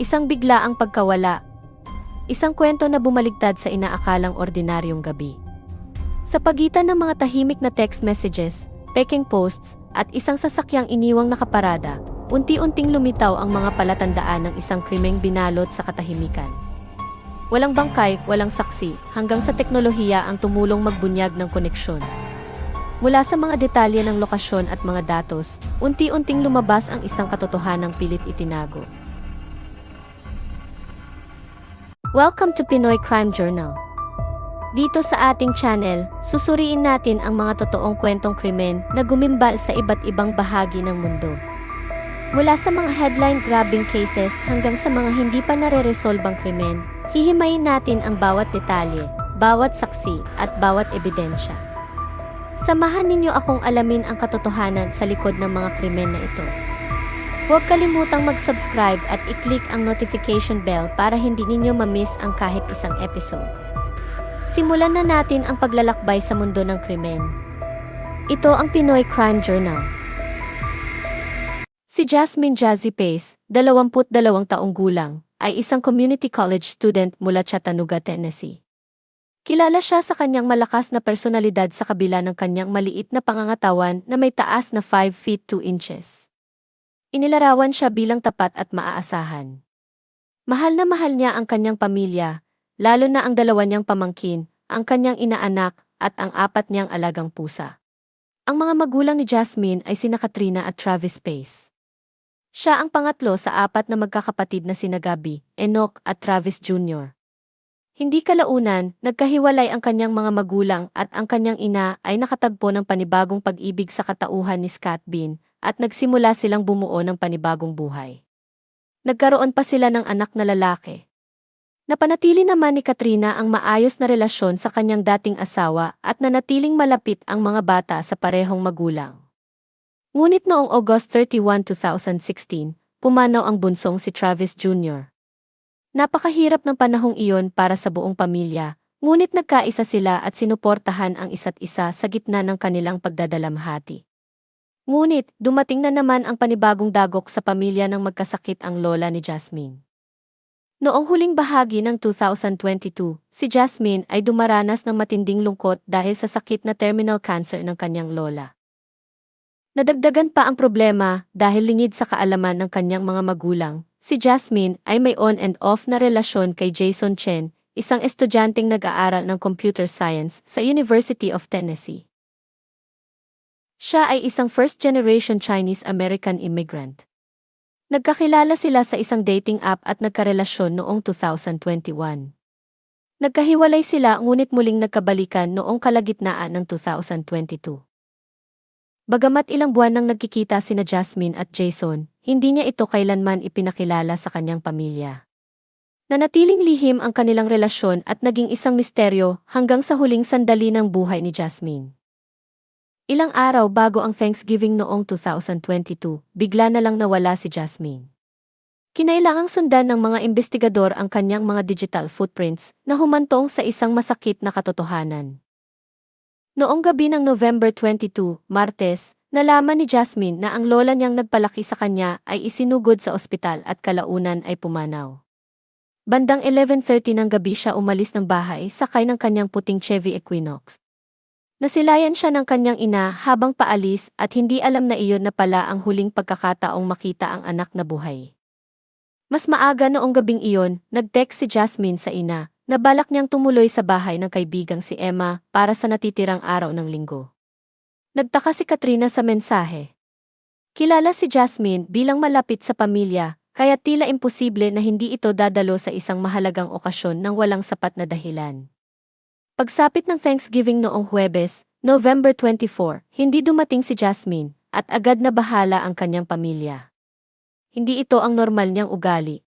Isang biglaang pagkawala. Isang kwento na bumaligtad sa inaakalang ordinaryong gabi. Sa pagitan ng mga tahimik na text messages, peking posts, at isang sasakyang iniwang nakaparada, unti-unting lumitaw ang mga palatandaan ng isang krimeng binalot sa katahimikan. Walang bangkay, walang saksi, hanggang sa teknolohiya ang tumulong magbunyag ng koneksyon. Mula sa mga detalye ng lokasyon at mga datos, unti-unting lumabas ang isang katotohanang pilit itinago. Welcome to Pinoy Crime Journal. Dito sa ating channel, susuriin natin ang mga totoong kwentong krimen na gumimbal sa iba't ibang bahagi ng mundo. Mula sa mga headline-grabbing cases hanggang sa mga hindi pa nare-resolbang krimen, hihimayin natin ang bawat detalye, bawat saksi, at bawat ebidensya. Samahan ninyo akong alamin ang katotohanan sa likod ng mga krimen na ito. Huwag kalimutang mag-subscribe at i-click ang notification bell para hindi ninyo ma-miss ang kahit isang episode. Simulan na natin ang paglalakbay sa mundo ng krimen. Ito ang Pinoy Crime Journal. Si Jasmine Jazzy Pace, 22 taong gulang, ay isang community college student mula Chattanooga, Tennessee. Kilala siya sa kanyang malakas na personalidad sa kabila ng kanyang maliit na pangangatawan na may taas na 5 feet 2 inches. Inilarawan siya bilang tapat at maaasahan. Mahal na mahal niya ang kanyang pamilya, lalo na ang dalawa niyang pamangkin, ang kanyang inaanak, at ang apat niyang alagang pusa. Ang mga magulang ni Jasmine ay sina Katrina at Travis Pace. Siya ang pangatlo sa apat na magkakapatid na sina Gabi, Enoch at Travis Jr. Hindi kalaunan, nagkahiwalay ang kanyang mga magulang at ang kanyang ina ay nakatagpo ng panibagong pag-ibig sa katauhan ni Scott Bean at nagsimula silang bumuo ng panibagong buhay. Nagkaroon pa sila ng anak na lalaki. Napanatili naman ni Katrina ang maayos na relasyon sa kanyang dating asawa at nanatiling malapit ang mga bata sa parehong magulang. Ngunit noong August 31, 2016, pumanaw ang bunsong si Travis Jr. Napakahirap ng panahong iyon para sa buong pamilya, ngunit nagkaisa sila at sinuportahan ang isa't isa sa gitna ng kanilang pagdadalamhati. Ngunit, dumating na naman ang panibagong dagok sa pamilya ng magkasakit ang lola ni Jasmine. Noong huling bahagi ng 2022, si Jasmine ay dumaranas ng matinding lungkot dahil sa sakit na terminal cancer ng kanyang lola. Nadagdagan pa ang problema dahil lingid sa kaalaman ng kanyang mga magulang, si Jasmine ay may on and off na relasyon kay Jason Chen, isang estudyanteng nag-aaral ng computer science sa University of Tennessee. Siya ay isang first-generation Chinese-American immigrant. Nagkakilala sila sa isang dating app at nagkarelasyon noong 2021. Nagkahiwalay sila ngunit muling nagkabalikan noong kalagitnaan ng 2022. Bagamat ilang buwan nang nagkikita sina Jasmine at Jason, hindi niya ito kailanman ipinakilala sa kanyang pamilya. Nanatiling lihim ang kanilang relasyon at naging isang misteryo hanggang sa huling sandali ng buhay ni Jasmine. Ilang araw bago ang Thanksgiving noong 2022, bigla na lang nawala si Jasmine. Kinailangang sundan ng mga investigador ang kanyang mga digital footprints na humantong sa isang masakit na katotohanan. Noong gabi ng November 22, Martes, nalaman ni Jasmine na ang lola niyang nagpalaki sa kanya ay isinugod sa ospital at kalaunan ay pumanaw. Bandang 11.30 ng gabi siya umalis ng bahay sakay ng kanyang puting Chevy Equinox. Nasilayan siya ng kanyang ina habang paalis at hindi alam na iyon na pala ang huling pagkakataong makita ang anak na buhay. Mas maaga noong gabing iyon, nag-text si Jasmine sa ina, na balak niyang tumuloy sa bahay ng kaibigang si Emma para sa natitirang araw ng linggo. Nagtaka si Katrina sa mensahe. Kilala si Jasmine bilang malapit sa pamilya, kaya tila imposible na hindi ito dadalo sa isang mahalagang okasyon ng walang sapat na dahilan. Pagsapit ng Thanksgiving noong Huwebes, November 24, hindi dumating si Jasmine, at agad na bahala ang kanyang pamilya. Hindi ito ang normal niyang ugali.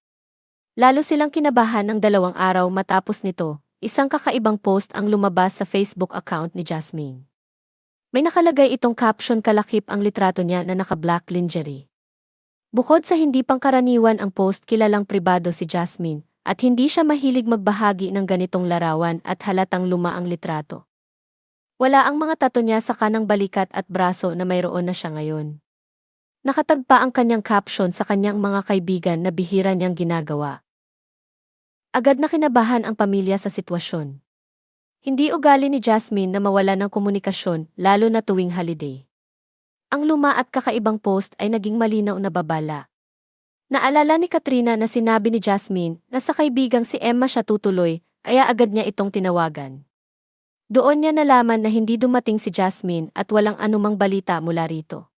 Lalo silang kinabahan ng dalawang araw matapos nito, isang kakaibang post ang lumabas sa Facebook account ni Jasmine. May nakalagay itong caption kalakip ang litrato niya na naka-black lingerie. Bukod sa hindi pangkaraniwan ang post kilalang pribado si Jasmine, at hindi siya mahilig magbahagi ng ganitong larawan at halatang luma ang litrato. Wala ang mga tato niya sa kanang balikat at braso na mayroon na siya ngayon. Nakatagpa ang kanyang caption sa kanyang mga kaibigan na bihira niyang ginagawa. Agad na kinabahan ang pamilya sa sitwasyon. Hindi ugali ni Jasmine na mawala ng komunikasyon, lalo na tuwing holiday. Ang luma at kakaibang post ay naging malinaw na babala. Naalala ni Katrina na sinabi ni Jasmine na sa kaibigang si Emma siya tutuloy, kaya agad niya itong tinawagan. Doon niya nalaman na hindi dumating si Jasmine at walang anumang balita mula rito.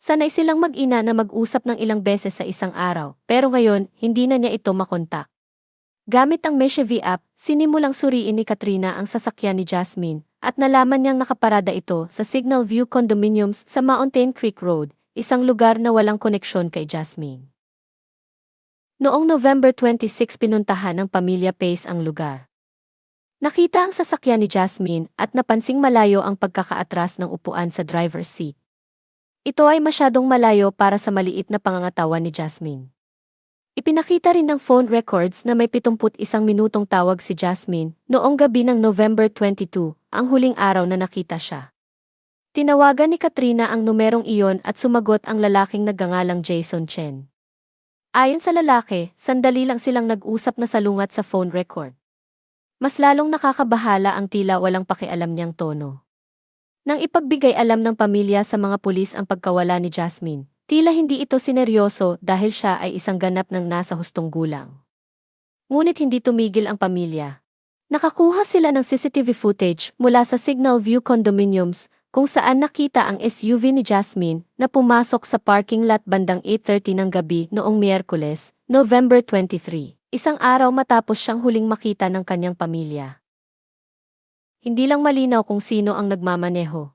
Sanay silang mag-ina na mag-usap ng ilang beses sa isang araw, pero ngayon, hindi na niya ito makontak. Gamit ang Meshevi app, sinimulang suriin ni Katrina ang sasakyan ni Jasmine, at nalaman niyang nakaparada ito sa Signal View Condominiums sa Mountain Creek Road, isang lugar na walang koneksyon kay Jasmine. Noong November 26 pinuntahan ng pamilya Pace ang lugar. Nakita ang sasakyan ni Jasmine at napansing malayo ang pagkakaatras ng upuan sa driver's seat. Ito ay masyadong malayo para sa maliit na pangangatawan ni Jasmine. Ipinakita rin ng phone records na may 71 minutong tawag si Jasmine noong gabi ng November 22, ang huling araw na nakita siya. Tinawagan ni Katrina ang numerong iyon at sumagot ang lalaking nagngangalang Jason Chen. Ayon sa lalaki, sandali lang silang nag-usap na salungat sa phone record. Mas lalong nakakabahala ang tila walang pakialam niyang tono. Nang ipagbigay alam ng pamilya sa mga pulis ang pagkawala ni Jasmine, Tila hindi ito sineryoso dahil siya ay isang ganap ng nasa hustong gulang. Ngunit hindi tumigil ang pamilya. Nakakuha sila ng CCTV footage mula sa Signal View Condominiums kung saan nakita ang SUV ni Jasmine na pumasok sa parking lot bandang 8.30 ng gabi noong Miyerkules, November 23, isang araw matapos siyang huling makita ng kanyang pamilya. Hindi lang malinaw kung sino ang nagmamaneho.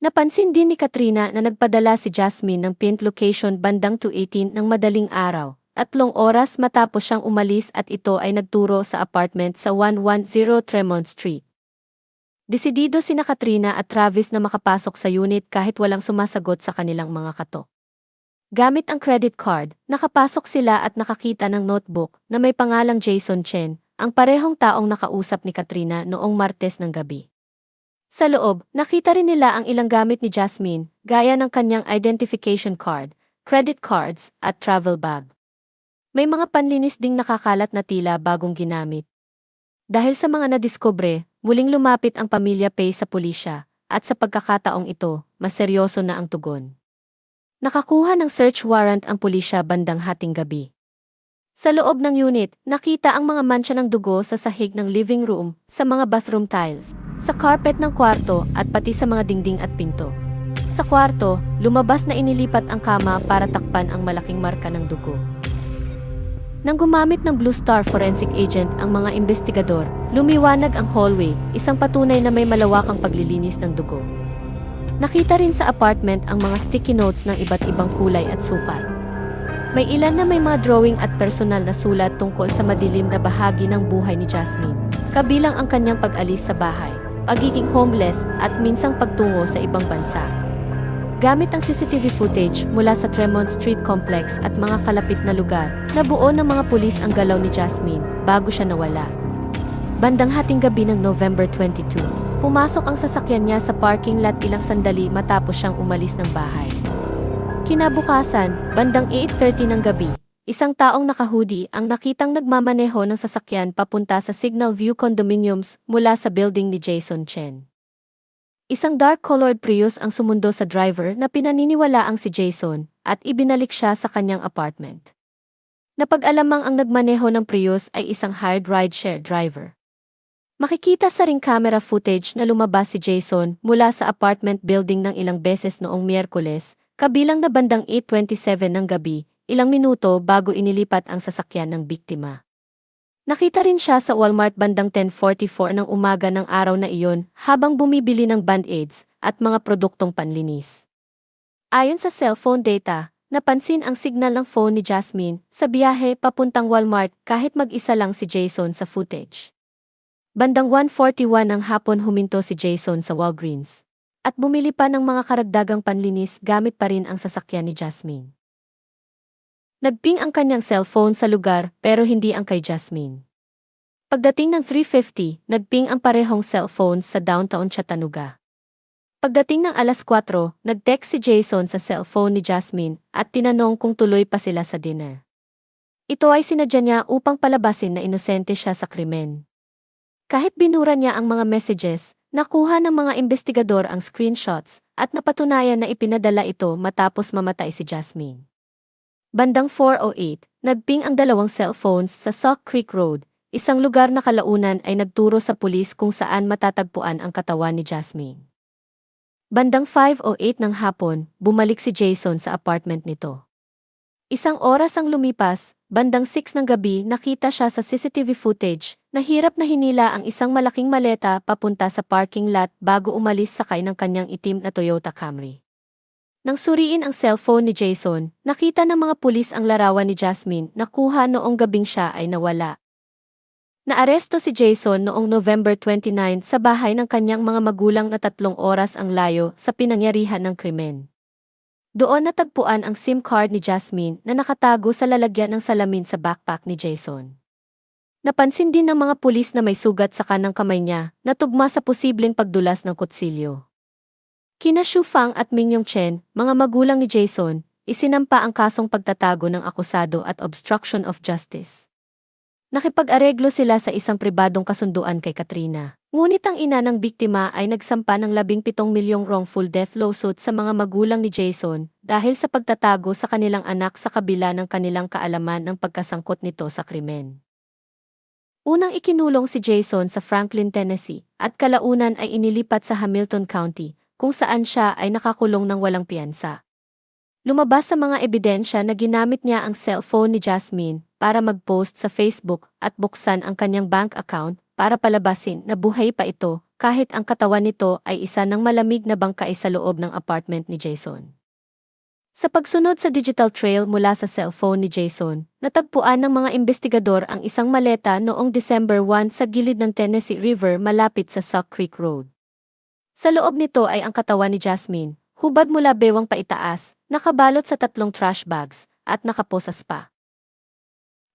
Napansin din ni Katrina na nagpadala si Jasmine ng pint location bandang 2.18 ng madaling araw, tatlong oras matapos siyang umalis at ito ay nagturo sa apartment sa 110 Tremont Street. Desidido sina Katrina at Travis na makapasok sa unit kahit walang sumasagot sa kanilang mga kato. Gamit ang credit card, nakapasok sila at nakakita ng notebook na may pangalang Jason Chen, ang parehong taong nakausap ni Katrina noong Martes ng gabi. Sa loob, nakita rin nila ang ilang gamit ni Jasmine, gaya ng kanyang identification card, credit cards, at travel bag. May mga panlinis ding nakakalat na tila bagong ginamit. Dahil sa mga nadiskubre, muling lumapit ang pamilya Pay sa pulisya, at sa pagkakataong ito, mas seryoso na ang tugon. Nakakuha ng search warrant ang pulisya bandang hating gabi. Sa loob ng unit, nakita ang mga mancha ng dugo sa sahig ng living room, sa mga bathroom tiles, sa carpet ng kwarto at pati sa mga dingding at pinto. Sa kwarto, lumabas na inilipat ang kama para takpan ang malaking marka ng dugo. Nang gumamit ng Blue Star Forensic Agent ang mga investigador, lumiwanag ang hallway, isang patunay na may malawakang paglilinis ng dugo. Nakita rin sa apartment ang mga sticky notes ng iba't ibang kulay at sukat. May ilan na may mga drawing at personal na sulat tungkol sa madilim na bahagi ng buhay ni Jasmine, kabilang ang kanyang pag-alis sa bahay, pagiging homeless at minsang pagtungo sa ibang bansa. Gamit ang CCTV footage mula sa Tremont Street Complex at mga kalapit na lugar, nabuo ng mga pulis ang galaw ni Jasmine bago siya nawala. Bandang hating gabi ng November 22, pumasok ang sasakyan niya sa parking lot ilang sandali matapos siyang umalis ng bahay. Kinabukasan, bandang 8.30 ng gabi, isang taong nakahudi ang nakitang nagmamaneho ng sasakyan papunta sa Signal View Condominiums mula sa building ni Jason Chen. Isang dark-colored Prius ang sumundo sa driver na pinaniniwalaang si Jason at ibinalik siya sa kanyang apartment. Napag-alamang ang nagmaneho ng Prius ay isang hired rideshare driver. Makikita sa ring camera footage na lumabas si Jason mula sa apartment building ng ilang beses noong Miyerkules Kabilang na bandang 8.27 ng gabi, ilang minuto bago inilipat ang sasakyan ng biktima. Nakita rin siya sa Walmart bandang 10.44 ng umaga ng araw na iyon habang bumibili ng band-aids at mga produktong panlinis. Ayon sa cellphone data, napansin ang signal ng phone ni Jasmine sa biyahe papuntang Walmart kahit mag-isa lang si Jason sa footage. Bandang 1.41 ng hapon huminto si Jason sa Walgreens at bumili pa ng mga karagdagang panlinis gamit pa rin ang sasakyan ni Jasmine. Nagping ang kanyang cellphone sa lugar pero hindi ang kay Jasmine. Pagdating ng 3.50, nagping ang parehong cellphones sa downtown Chattanooga. Pagdating ng alas 4, nag-text si Jason sa cellphone ni Jasmine at tinanong kung tuloy pa sila sa dinner. Ito ay sinadya niya upang palabasin na inosente siya sa krimen. Kahit binura niya ang mga messages, nakuha ng mga investigador ang screenshots at napatunayan na ipinadala ito matapos mamatay si Jasmine. Bandang 4.08, nagping ang dalawang cellphones sa Sauk Creek Road, isang lugar na kalaunan ay nagturo sa pulis kung saan matatagpuan ang katawan ni Jasmine. Bandang 5.08 ng hapon, bumalik si Jason sa apartment nito. Isang oras ang lumipas, bandang 6 ng gabi nakita siya sa CCTV footage, na hirap na hinila ang isang malaking maleta papunta sa parking lot bago umalis sakay ng kanyang itim na Toyota Camry. Nang suriin ang cellphone ni Jason, nakita ng mga pulis ang larawan ni Jasmine na kuha noong gabing siya ay nawala. Naaresto si Jason noong November 29 sa bahay ng kanyang mga magulang na tatlong oras ang layo sa pinangyarihan ng krimen. Doon natagpuan ang SIM card ni Jasmine na nakatago sa lalagyan ng salamin sa backpack ni Jason. Napansin din ng mga pulis na may sugat sa kanang kamay niya na tugma sa posibleng pagdulas ng kutsilyo. Kina Shu Fang at Ming Yong Chen, mga magulang ni Jason, isinampa ang kasong pagtatago ng akusado at obstruction of justice. Nakipag-areglo sila sa isang pribadong kasunduan kay Katrina. Ngunit ang ina ng biktima ay nagsampa ng 17 milyong wrongful death lawsuit sa mga magulang ni Jason dahil sa pagtatago sa kanilang anak sa kabila ng kanilang kaalaman ng pagkasangkot nito sa krimen. Unang ikinulong si Jason sa Franklin, Tennessee, at kalaunan ay inilipat sa Hamilton County, kung saan siya ay nakakulong ng walang piyansa. Lumabas sa mga ebidensya na ginamit niya ang cellphone ni Jasmine para mag-post sa Facebook at buksan ang kanyang bank account para palabasin na buhay pa ito kahit ang katawan nito ay isa ng malamig na bangkay sa loob ng apartment ni Jason. Sa pagsunod sa digital trail mula sa cellphone ni Jason, natagpuan ng mga investigador ang isang maleta noong December 1 sa gilid ng Tennessee River malapit sa Sauk Creek Road. Sa loob nito ay ang katawan ni Jasmine, hubad mula bewang paitaas, nakabalot sa tatlong trash bags, at nakaposas pa.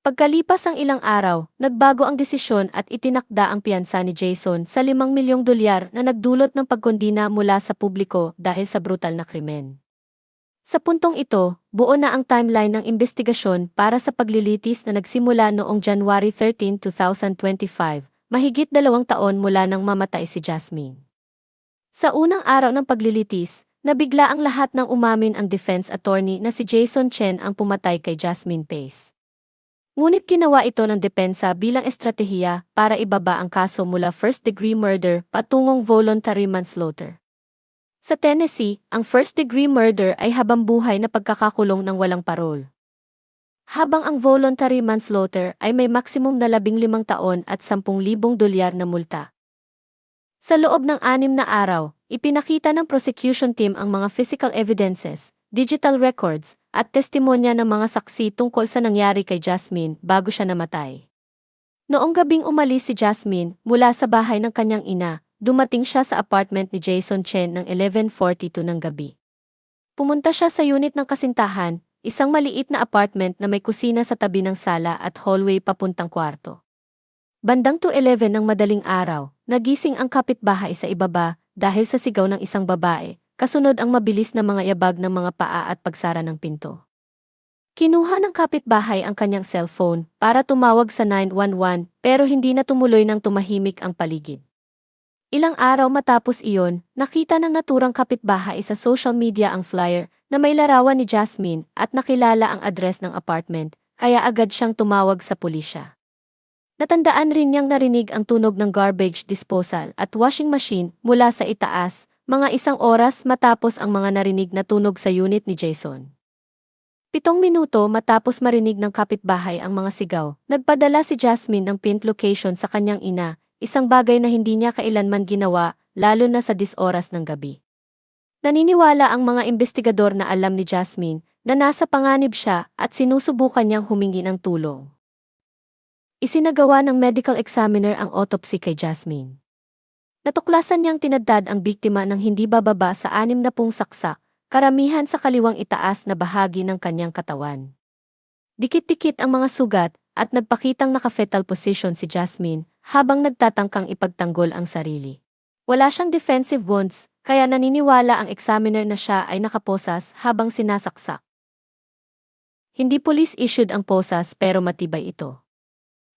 Pagkalipas ang ilang araw, nagbago ang desisyon at itinakda ang piyansa ni Jason sa 5 milyong dolyar na nagdulot ng pagkondina mula sa publiko dahil sa brutal na krimen. Sa puntong ito, buo na ang timeline ng investigasyon para sa paglilitis na nagsimula noong January 13, 2025, mahigit dalawang taon mula nang mamatay si Jasmine. Sa unang araw ng paglilitis, Nabigla ang lahat ng umamin ang defense attorney na si Jason Chen ang pumatay kay Jasmine Pace. Ngunit ginawa ito ng depensa bilang estratehiya para ibaba ang kaso mula first-degree murder patungong voluntary manslaughter. Sa Tennessee, ang first-degree murder ay habang buhay na pagkakakulong ng walang parol. Habang ang voluntary manslaughter ay may maksimum na 15 taon at 10,000 dolyar na multa. Sa loob ng anim na araw, ipinakita ng prosecution team ang mga physical evidences, digital records, at testimonya ng mga saksi tungkol sa nangyari kay Jasmine bago siya namatay. Noong gabing umalis si Jasmine mula sa bahay ng kanyang ina, dumating siya sa apartment ni Jason Chen ng 11.42 ng gabi. Pumunta siya sa unit ng kasintahan, isang maliit na apartment na may kusina sa tabi ng sala at hallway papuntang kwarto. Bandang 2.11 ng madaling araw, nagising ang kapitbahay sa ibaba dahil sa sigaw ng isang babae, kasunod ang mabilis na mga yabag ng mga paa at pagsara ng pinto. Kinuha ng kapitbahay ang kanyang cellphone para tumawag sa 911 pero hindi na tumuloy ng tumahimik ang paligid. Ilang araw matapos iyon, nakita ng naturang kapitbahay sa social media ang flyer na may larawan ni Jasmine at nakilala ang address ng apartment, kaya agad siyang tumawag sa pulisya. Natandaan rin niyang narinig ang tunog ng garbage disposal at washing machine mula sa itaas, mga isang oras matapos ang mga narinig na tunog sa unit ni Jason. Pitong minuto matapos marinig ng kapitbahay ang mga sigaw, nagpadala si Jasmine ng pin location sa kanyang ina, isang bagay na hindi niya kailanman ginawa, lalo na sa disoras ng gabi. Naniniwala ang mga investigador na alam ni Jasmine na nasa panganib siya at sinusubukan niyang humingi ng tulong. Isinagawa ng medical examiner ang autopsy kay Jasmine. Natuklasan niyang tinadad ang biktima ng hindi bababa sa anim na pung saksak, karamihan sa kaliwang itaas na bahagi ng kanyang katawan. Dikit-dikit ang mga sugat at nagpakitang naka-fetal position si Jasmine habang nagtatangkang ipagtanggol ang sarili. Wala siyang defensive wounds, kaya naniniwala ang examiner na siya ay nakaposas habang sinasaksak. Hindi police-issued ang posas pero matibay ito.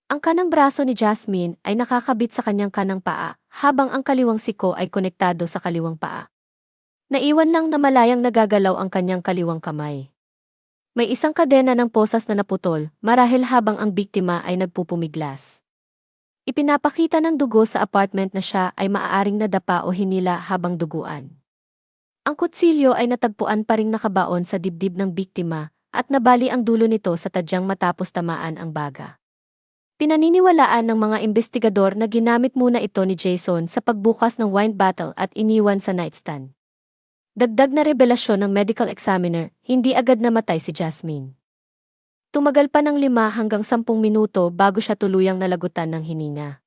Ang kanang braso ni Jasmine ay nakakabit sa kanyang kanang paa, habang ang kaliwang siko ay konektado sa kaliwang paa. Naiwan lang na malayang nagagalaw ang kanyang kaliwang kamay. May isang kadena ng posas na naputol, marahil habang ang biktima ay nagpupumiglas. Ipinapakita ng dugo sa apartment na siya ay maaaring nadapa o hinila habang duguan. Ang kutsilyo ay natagpuan pa ring nakabaon sa dibdib ng biktima at nabali ang dulo nito sa tadyang matapos tamaan ang baga. Pinaniniwalaan ng mga investigador na ginamit muna ito ni Jason sa pagbukas ng wine bottle at iniwan sa nightstand. Dagdag na revelasyon ng medical examiner, hindi agad namatay si Jasmine. Tumagal pa ng lima hanggang sampung minuto bago siya tuluyang nalagutan ng hininga.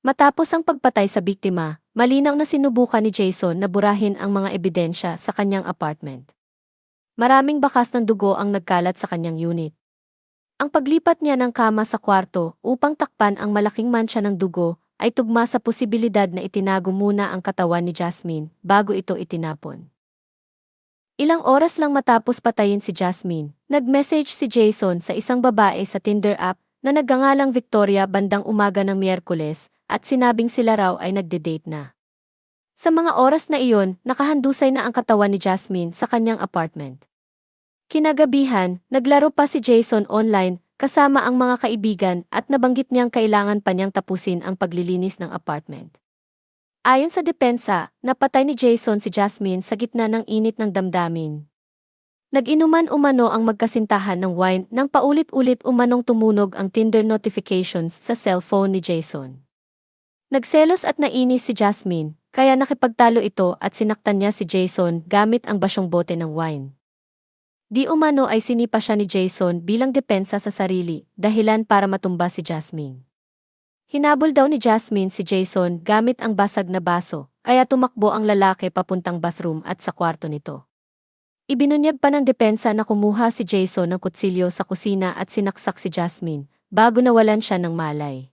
Matapos ang pagpatay sa biktima, malinaw na sinubukan ni Jason na burahin ang mga ebidensya sa kanyang apartment. Maraming bakas ng dugo ang nagkalat sa kanyang unit. Ang paglipat niya ng kama sa kwarto upang takpan ang malaking mancha ng dugo ay tugma sa posibilidad na itinago muna ang katawan ni Jasmine bago ito itinapon. Ilang oras lang matapos patayin si Jasmine, nag-message si Jason sa isang babae sa Tinder app na nagngangalang Victoria bandang umaga ng Miyerkules at sinabing sila raw ay nagde-date na. Sa mga oras na iyon, nakahandusay na ang katawan ni Jasmine sa kanyang apartment. Kinagabihan, naglaro pa si Jason online kasama ang mga kaibigan at nabanggit niyang kailangan pa niyang tapusin ang paglilinis ng apartment. Ayon sa depensa, napatay ni Jason si Jasmine sa gitna ng init ng damdamin. Nag-inuman umano ang magkasintahan ng wine nang paulit-ulit umanong tumunog ang Tinder notifications sa cellphone ni Jason. Nagselos at nainis si Jasmine, kaya nakipagtalo ito at sinaktan niya si Jason gamit ang basyong bote ng wine. Di umano ay sinipa siya ni Jason bilang depensa sa sarili, dahilan para matumba si Jasmine. Hinabol daw ni Jasmine si Jason gamit ang basag na baso, kaya tumakbo ang lalaki papuntang bathroom at sa kwarto nito. Ibinunyag pa ng depensa na kumuha si Jason ng kutsilyo sa kusina at sinaksak si Jasmine, bago nawalan siya ng malay.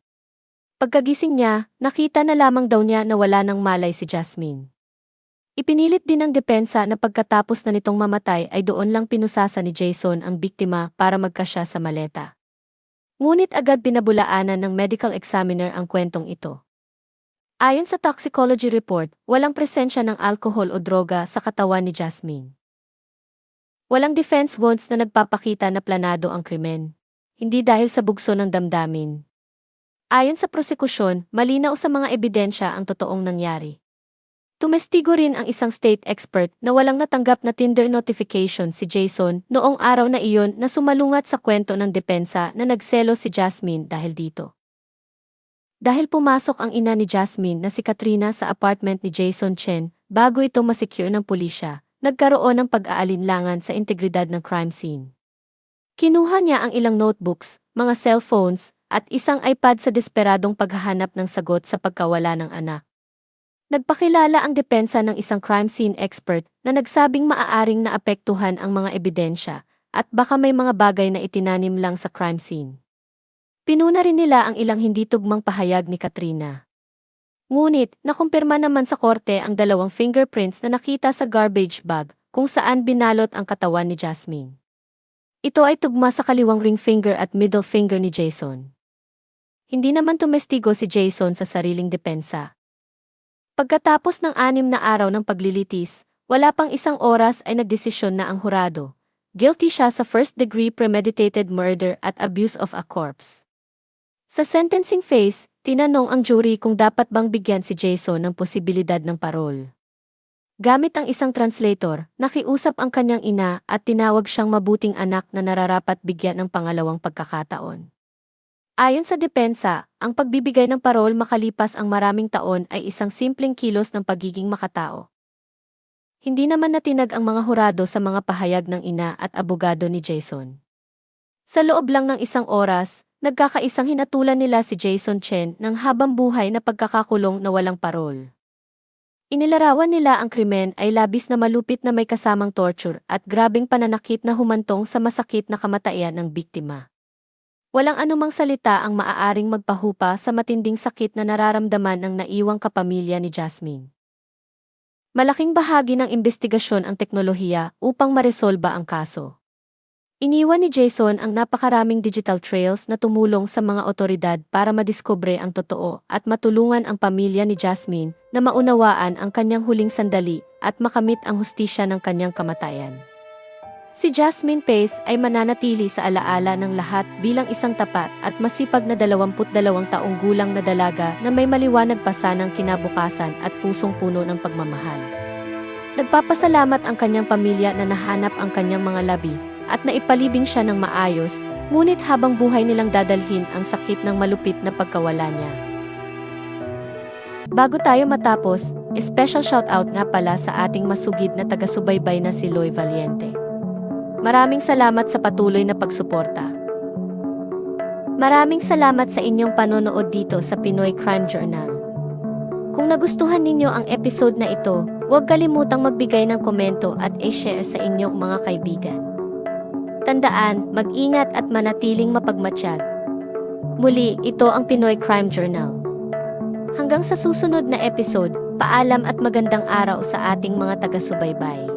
Pagkagising niya, nakita na lamang daw niya na wala ng malay si Jasmine. Ipinilit din ng depensa na pagkatapos na nitong mamatay ay doon lang pinusasa ni Jason ang biktima para magkasya sa maleta. Ngunit agad pinabulaanan ng medical examiner ang kwentong ito. Ayon sa toxicology report, walang presensya ng alcohol o droga sa katawan ni Jasmine. Walang defense wounds na nagpapakita na planado ang krimen. Hindi dahil sa bugso ng damdamin. Ayon sa prosekusyon, malinaw sa mga ebidensya ang totoong nangyari. Tumestigo rin ang isang state expert na walang natanggap na Tinder notification si Jason noong araw na iyon na sumalungat sa kwento ng depensa na nagselo si Jasmine dahil dito. Dahil pumasok ang ina ni Jasmine na si Katrina sa apartment ni Jason Chen bago ito masecure ng pulisya, nagkaroon ng pag-aalinlangan sa integridad ng crime scene. Kinuha niya ang ilang notebooks, mga cellphones, at isang iPad sa desperadong paghahanap ng sagot sa pagkawala ng anak. Nagpakilala ang depensa ng isang crime scene expert na nagsabing maaaring naapektuhan ang mga ebidensya at baka may mga bagay na itinanim lang sa crime scene. Pinuna rin nila ang ilang hindi tugmang pahayag ni Katrina. Ngunit, nakumpirma naman sa korte ang dalawang fingerprints na nakita sa garbage bag kung saan binalot ang katawan ni Jasmine. Ito ay tugma sa kaliwang ring finger at middle finger ni Jason. Hindi naman tumestigo si Jason sa sariling depensa. Pagkatapos ng anim na araw ng paglilitis, wala pang isang oras ay nagdesisyon na ang hurado. Guilty siya sa first-degree premeditated murder at abuse of a corpse. Sa sentencing phase, tinanong ang jury kung dapat bang bigyan si Jason ng posibilidad ng parol. Gamit ang isang translator, nakiusap ang kanyang ina at tinawag siyang mabuting anak na nararapat bigyan ng pangalawang pagkakataon. Ayon sa depensa, ang pagbibigay ng parol makalipas ang maraming taon ay isang simpleng kilos ng pagiging makatao. Hindi naman natinag ang mga hurado sa mga pahayag ng ina at abogado ni Jason. Sa loob lang ng isang oras, nagkakaisang hinatulan nila si Jason Chen ng habang buhay na pagkakakulong na walang parol. Inilarawan nila ang krimen ay labis na malupit na may kasamang torture at grabing pananakit na humantong sa masakit na kamatayan ng biktima. Walang anumang salita ang maaaring magpahupa sa matinding sakit na nararamdaman ng naiwang kapamilya ni Jasmine. Malaking bahagi ng investigasyon ang teknolohiya upang maresolba ang kaso. Iniwan ni Jason ang napakaraming digital trails na tumulong sa mga otoridad para madiskubre ang totoo at matulungan ang pamilya ni Jasmine na maunawaan ang kanyang huling sandali at makamit ang hustisya ng kanyang kamatayan. Si Jasmine Pace ay mananatili sa alaala ng lahat bilang isang tapat at masipag na 22 taong gulang na dalaga na may maliwanag pa sanang kinabukasan at pusong puno ng pagmamahal. Nagpapasalamat ang kanyang pamilya na nahanap ang kanyang mga labi at naipalibing siya ng maayos, ngunit habang buhay nilang dadalhin ang sakit ng malupit na pagkawala niya. Bago tayo matapos, special shoutout nga pala sa ating masugid na taga-subaybay na si Loy Valiente. Maraming salamat sa patuloy na pagsuporta. Maraming salamat sa inyong panonood dito sa Pinoy Crime Journal. Kung nagustuhan ninyo ang episode na ito, huwag kalimutang magbigay ng komento at i-share sa inyong mga kaibigan. Tandaan, mag-ingat at manatiling mapagmatsyag. Muli, ito ang Pinoy Crime Journal. Hanggang sa susunod na episode, paalam at magandang araw sa ating mga taga-subaybay.